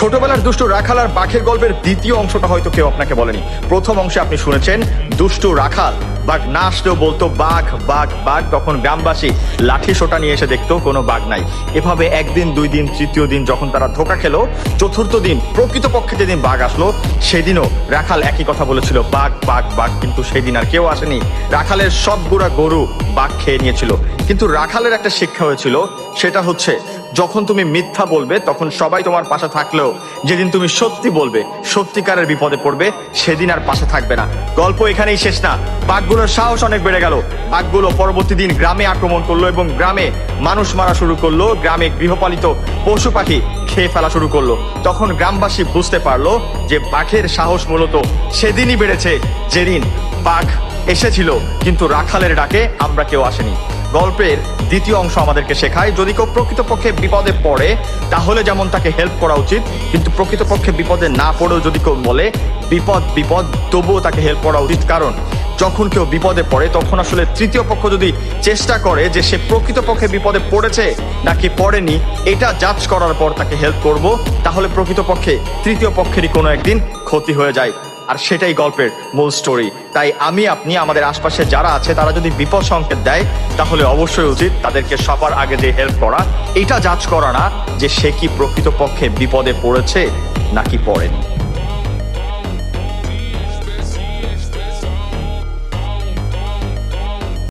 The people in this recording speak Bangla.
ছোটবেলার দুষ্টু রাখাল আর বাঘের গল্পের দ্বিতীয় অংশটা হয়তো কেউ আপনাকে বলেনি। প্রথম অংশে আপনি শুনেছেন, দুষ্টু রাখাল, বাঘ না আসলেও বলতো, বাঘ বাঘ বাঘ। তখন গ্রামবাসী লাঠি সোটা নিয়ে এসে দেখতো, কোনো বাঘ নাই। এভাবে একদিন, দুই দিন, তৃতীয় দিন যখন তারা ধোকা খেলো, চতুর্থ দিন, প্রকৃতপক্ষে যেদিন বাঘ আসলো, সেদিনও রাখাল একই কথা বলেছিল, বাঘ বাঘ বাঘ। কিন্তু সেদিন আর কেউ আসেনি। রাখালের সবগুড়া গরু বাঘ খেয়ে নিয়েছিল। কিন্তু রাখালের একটা শিক্ষা হয়েছিল, সেটা হচ্ছে, যখন তুমি মিথ্যা বলবে, তখন সবাই তোমার পাশে থাকলেও, যেদিন তুমি সত্যি বলবে, সত্যিকারের বিপদে পড়বে, সেদিন আর পাশে থাকবে না। গল্প এখানেই শেষ না। বাঘগুলোর সাহস অনেক বেড়ে গেল। বাঘগুলো পরবর্তী দিন গ্রামে আক্রমণ করল এবং গ্রামে মানুষ মারা শুরু করল। গ্রামে গৃহপালিত পশু পাখি খেয়ে ফেলা শুরু করল। তখন গ্রামবাসী বুঝতে পারল যে বাঘের সাহস মূলত সেদিনই বেড়েছে, যেদিন বাঘ এসেছিল। কিন্তু রাখালের ডাকে আমরা কেউ আসেনি। গল্পের দ্বিতীয় অংশ আমাদেরকে শেখায়। যদি কেউ প্রকৃতপক্ষে বিপদে পড়ে, তাহলে যেমন তাকে হেল্প করা উচিত, কিন্তু প্রকৃতপক্ষে বিপদে না পড়েও যদি কেউ বলে, বিপদ বিপদ, তবুও তাকে হেল্প করা উচিত। কারণ, যখন কেউ বিপদে পড়ে, তখন আসলে তৃতীয় পক্ষ যদি চেষ্টা করে যে সে প্রকৃতপক্ষে বিপদে পড়েছে নাকি পড়েনি, এটা জাজ করার পর তাকে হেল্প করব, তাহলে প্রকৃতপক্ষে তৃতীয় পক্ষেরই কোনো একদিন ক্ষতি হয়ে যায়। আর সেটাই গল্পের মূল স্টোরি তাই আমি, আপনি, আমাদের আশপাশে যারা আছে, তারা যদি বিপদ সংকেত দেয়, তাহলে অবশ্যই উচিত তাদেরকে সবার আগে যে হেল্প করা, এটা যাচ করা না যে সে কি প্রকৃতপক্ষে বিপদে পড়েছে নাকি পড়েনি।